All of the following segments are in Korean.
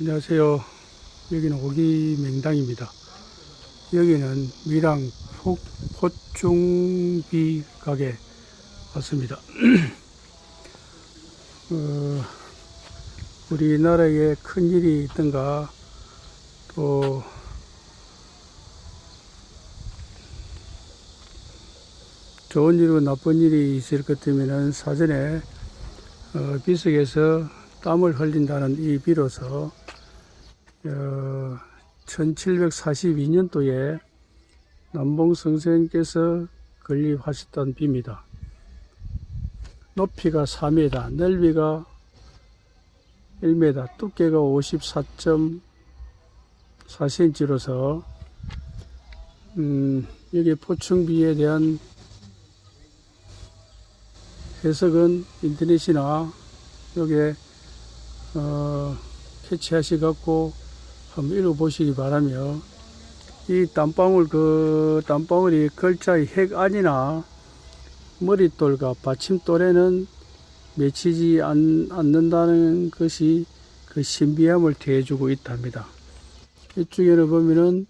안녕하세요. 여기는 오기 맹당입니다. 여기는 밀양 폭, 포충비 가게 왔습니다. 어, 우리나라에 큰 일이 있던가 또 좋은 일이고 나쁜 일이 있을 것 같으면 사전에 어, 비석에서 땀을 흘린다는 이 비로소 어, 1742년도에 남봉 선생님께서 건립하셨던 비입니다. 높이가 4m, 넓이가 1m, 두께가 54.4cm로서 음, 여기 포충비에 대한 해석은 인터넷이나 여기에 어, 캐치하시 갖고 한번 읽어보시기 바라며 이 땀방울 그 땀방울이 글자의 핵 안이나 머릿돌과 받침돌에는 맺히지 않, 않는다는 것이 그 신비함을 더해주고 있답니다. 이쪽에는 보면은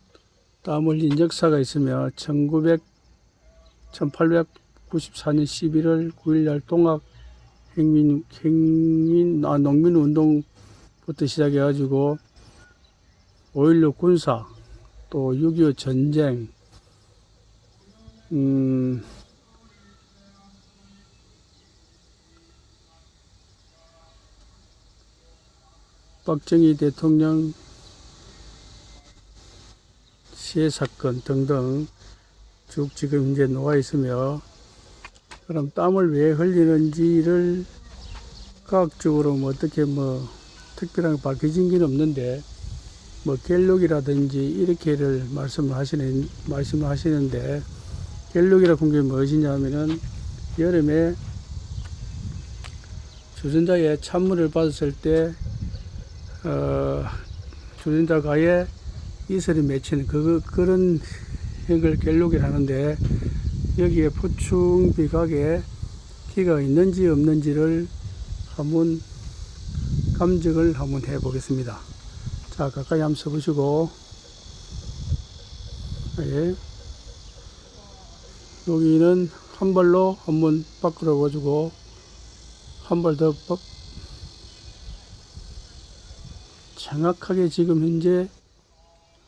땀 흘린 역사가 있으며 1900, 1894년 11월 9일 날 동학 행민, 행민, 아, 농민운동부터 시작해가지고 5.16 군사, 또 6.25 전쟁, 음, 박정희 대통령 시해 사건 등등 쭉 지금 이제 놓아 있으며 그럼 땀을 왜 흘리는지를 과학적으로 뭐 어떻게 뭐 특별한 밝혀진 게 없는데 뭐 갤록이라든지 이렇게를 말씀하시는 말씀을 하시는데 갤록이라고 한게 무엇이냐면은 여름에 주전자에 찬물을 받았을 때 어, 주전자 가 에 이슬이 맺히는 그 그런 행을 갤록이라 하는데 여기에 포충 비각에 기가 있는지 없는지를 한번 감정을 한번 해 보겠습니다. 자, 가까이 한번 써보시고, 예. 여기는 한 발로 한 번 밖으로 가지고, 한 발더 밖, 정확하게 지금 현재,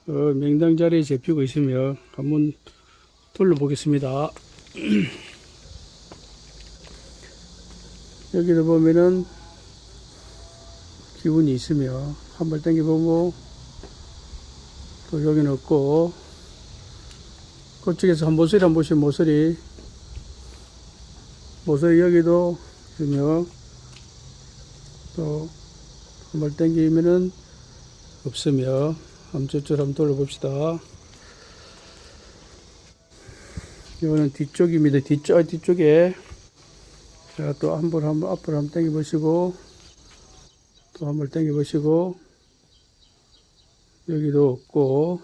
어, 명당 자리에 잡히고 있으며, 한번 둘러보겠습니다. 여기를 보면은, 기운이 있으며, 한발 당겨보고, 또 여기는 없고, 그쪽에서 한 모서리 한 보시면 모서리, 모서리 여기도 있으며, 또, 한발 당기면은 없으며, 한번 저쪽 한번 돌려봅시다. 이거는 뒤쪽입니다. 뒤쪽, 뒤쪽에. 자, 또 한 번, 한번 앞으로 한번 당겨 보시고, 또 한번 당겨 보시고, 여기도 없고,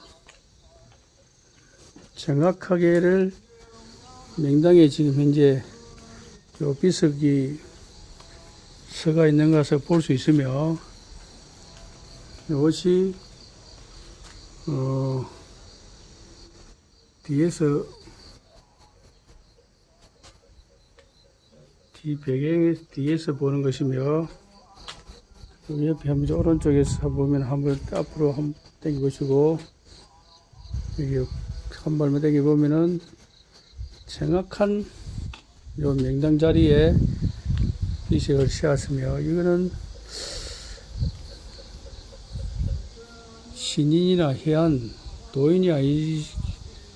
정확하게를 명당에 지금 현재 요 비석이 서가 있는 것을 볼 수 있으며, 이것이, 어, 뒤에서 뒤 배경에 뒤에서 보는 것이며 그 옆에 한번 오른쪽에서 보면 한번 앞으로 한번 당겨 보시고 여기 한 발만 당겨 보면은 정확한 요 명당 자리에 이식을 씌웠으며 이거는 신인이나 해안 도인이 아니,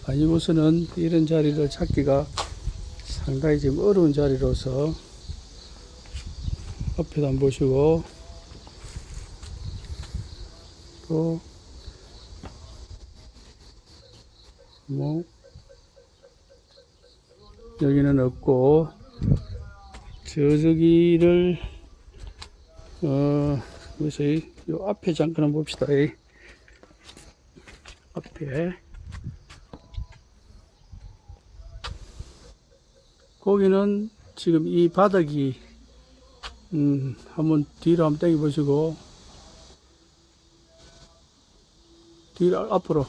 아니고서는 이런 자리를 찾기가 상당히 지금 어려운 자리로서 앞에도 안 보시고 또뭐 여기는 없고 저저기를 어 그래서 이 앞에 잠깐 한번 봅시다. 이 앞에. 거기는 지금 이 바닥이 음, 한번 뒤로 한번 당겨 보시고 뒤 앞으로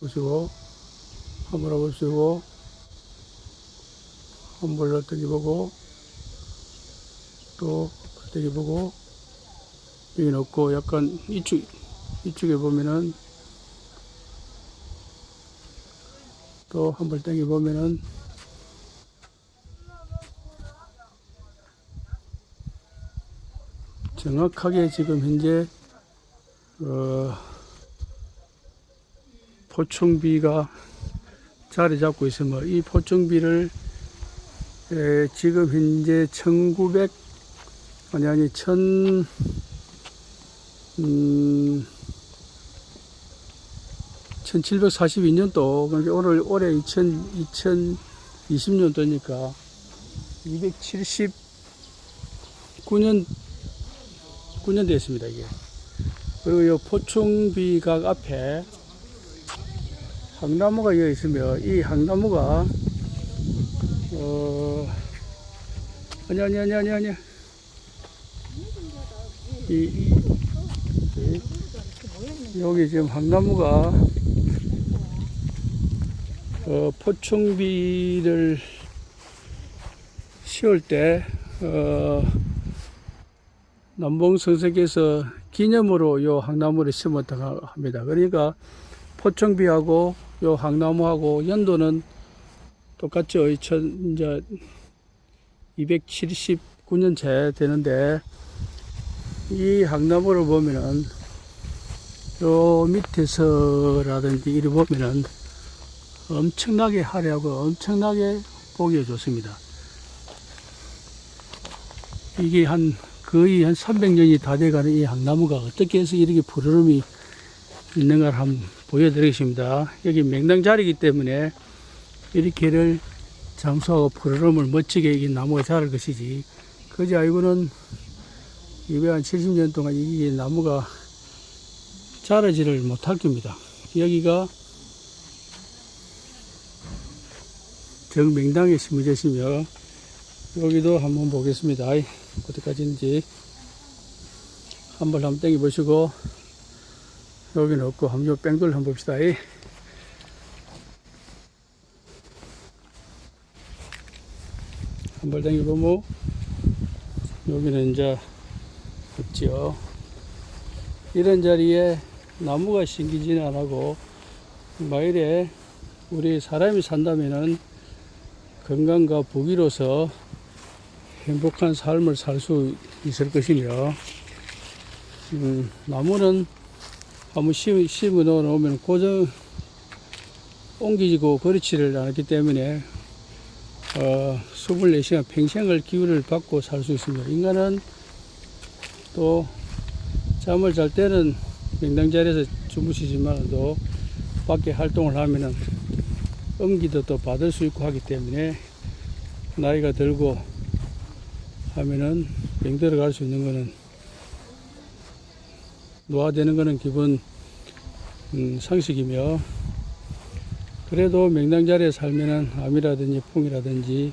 보시고 한번 와보시고 한번 어떻게 보고 또 어떻게 보고 여기 놓고 약간 이쪽 이쪽에 보면은 또 한번 당겨 보면은 정확하게 지금 현재 어, 포충비가 자리 잡고 있으며 이 포충비를 에, 지금 현재 1900 아니 아니 1000 음, 1742년도 그러니까 오늘 올해 2000, 2020년도니까 279년 9년 됐습니다 이게. 그리고 이 포충비각 앞에 항나무가 여기 있으며 이 항나무가 어 아니 아니 아니 아니 아니 이, 이, 이 여기 지금 항나무가 어, 포충비를 씌울 때 어, 남봉 선생께서 기념으로 요 항나무를 심었다고 합니다. 그러니까 포청비하고 요 항나무하고 연도는 똑같죠. 2000 이제 279년째 되는데 이 항나무를 보면은 요 밑에서라든지 이리 보면은 엄청나게 화려하고 엄청나게 보기가 좋습니다. 이게 한 거의 한 300년이 다 돼가는 이 항나무가 어떻게 해서 이렇게 푸르름이 있는가를 한번 보여드리겠습니다. 여기 맹당 자리이기 때문에 이렇게를 잠수하고 푸르름을 멋지게 이 나무가 자랄 것이지. 그지 알고는 270년 동안 이 나무가 자라지를 못할 겁니다. 여기가 정맹당에 심어져 있으며 여기도 한번 보겠습니다. 어디까지인지 한번 한번 땡겨 보시고 여기는 없고 한번 요 뺑돌 한번 봅시다. 땡겨 보면 여기는 이제 없죠. 이런 자리에 나무가 심기지는 안 하고 마을에 우리 사람이 산다면은 건강과 부귀로서 행복한 삶을 살 수 있을 것이며, 음, 나무는 심, 심어 놓으면 고정, 옮기지고 그렇지를 않기 때문에, 어, 24시간 평생을 기운을 받고 살 수 있으며, 인간은 또 잠을 잘 때는 명당 자리에서 주무시지만도 밖에 활동을 하면은 음기도 또 받을 수 있고 하기 때문에 나이가 들고 하면은 병 들어 갈 수 있는 거는 노화되는 거는 기본 음, 상식이며 그래도 명당자리에 살면은 암이라든지 풍이라든지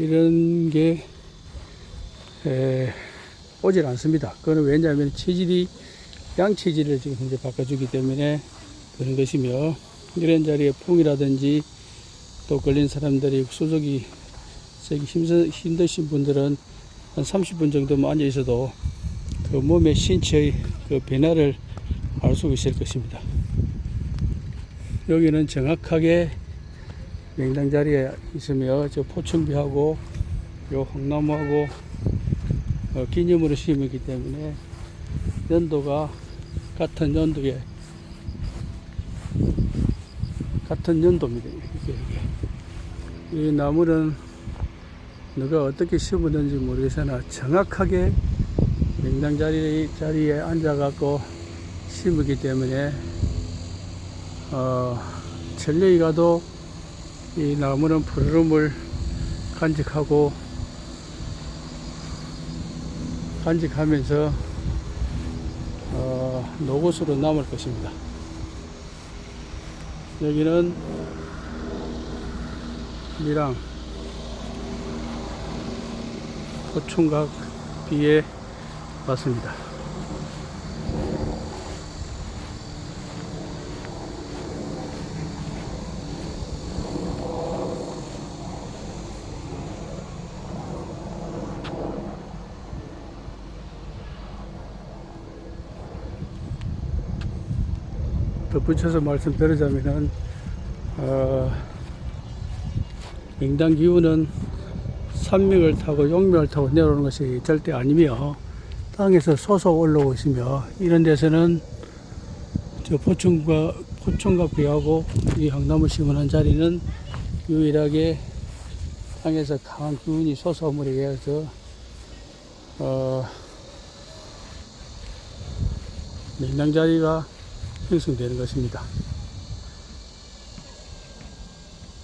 이런 게 에, 오질 않습니다. 그거는 왜냐하면 체질이 양체질을 지금 현재 바꿔주기 때문에 그런 것이며 이런 자리에 풍이라든지 또 걸린 사람들이 수족이 세기 힘드, 힘드신 분들은 한 30분 정도만 앉아 있어도 그 몸의 신체의 그 변화를 알 수 있을 것입니다. 여기는 정확하게 명당 자리에 있으며 저 포충비하고 요 황나무하고 어, 기념으로 심었기 때문에 연도가 같은 연도에 같은 연도입니다. 이게, 이게. 이 나무는 누가 어떻게 심었는지 모르겠으나 정확하게 명당 자리, 자리에 앉아갖고 심었기 때문에 어, 천년이 가도 이 나무는 푸르름을 간직하고 간직하면서 어, 노곳으로 남을 것입니다. 여기는 미랑 고충각 비에 맞습니다. 덧붙여서 말씀드리자면은 어, 맹당 기후는 산맥을 타고 용맥을 타고 내려오는 것이 절대 아니며 땅에서 솟아 올라오고 있으며 이런 데서는 저 포천과 포천과 비하고 이 향나무 심은한 자리는 유일하게 땅에서 강한 기운이 솟아오므로 해서 어, 냉당 자리가 형성되는 것입니다.